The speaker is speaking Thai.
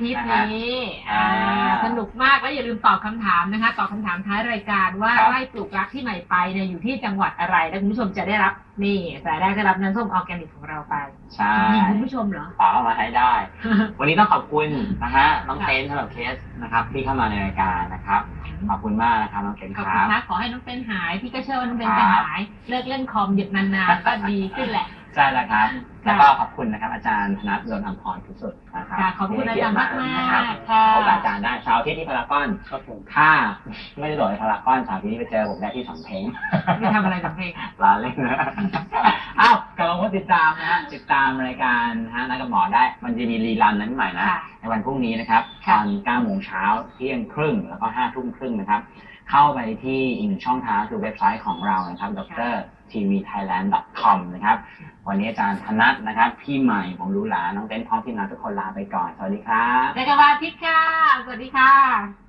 ทริปนะฮะนี้อ่าอ่าสนุกมากแล้วอย่าลืมตอบคำถามนะคะตอบคำถามท้ายรายการว่าครับไร่ปลูกรักที่ใหม่ไปเนี่ยอยู่ที่จังหวัดอะไร แล้วคุณผู้ชมจะได้รับนี่สายแรกได้รับน้ำส้มออร์แกนิกของเราไปใช่มีคุณผู้ชมเหรอฝากเข้ามาให้ได้ วันนี้ต้องขอบคุณนะฮะน้องเต้นสำหรับเคสนะครับ ที่เข้ามาในรายการนะครับขอบคุณมากนะครับน้องเต้นขอบคคุณรับนะขอให้น้องเป็นหายพี่ก็เชื่อว่าน้องเป็นครัจะบหาย เลิกเล่นคอมหยุดนานๆก็ดีขึ้นแหละใช่แล้วครับค่ะแล้วก็ขอบคุณนะครับอาจารย์ธนัทโดนอัมพรทุสุด นะครับค่ะขอบคุณอาจารย์มากๆนะครับค่ะพบกับอาจารย์ได้เช้าร์อาที่ที่พารากอนครับผมถ้าไม่ได้โดดในพารากอนเช้าร์อาที่นี้ไปเจอผมได้ที่สองเพลงไม่ทำอะไรกับเพลงลาเล่นนะอ้าวกลั บมาพบติดตามนะฮะติดตามรายการนะฮะนัดกับหมอได้ มันจะมีรีรันนั้นใหม่นะ ค่ะในวันพรุ่งนี้นะครับตค่ะ อน9โมงเช้าเที่ยงครึ่งแล้วก็5ทุ่มครึ่งนะครับ เข้าไปที่อีกหนึ่งช่องทางคือเว็บไซต์ของเรานะครับ d r t v t h a i l a n d com นะครับ วันนี้อาจารย์ธนัทนะครับ พี่ใหม่ผมรู้หลาน้องเต้นพร้อมทีมงานทุกคนลาไปก่อน สวัสดีครับ เจอกันวันอาทิตย์ค่ะ สวัสดีค่ะ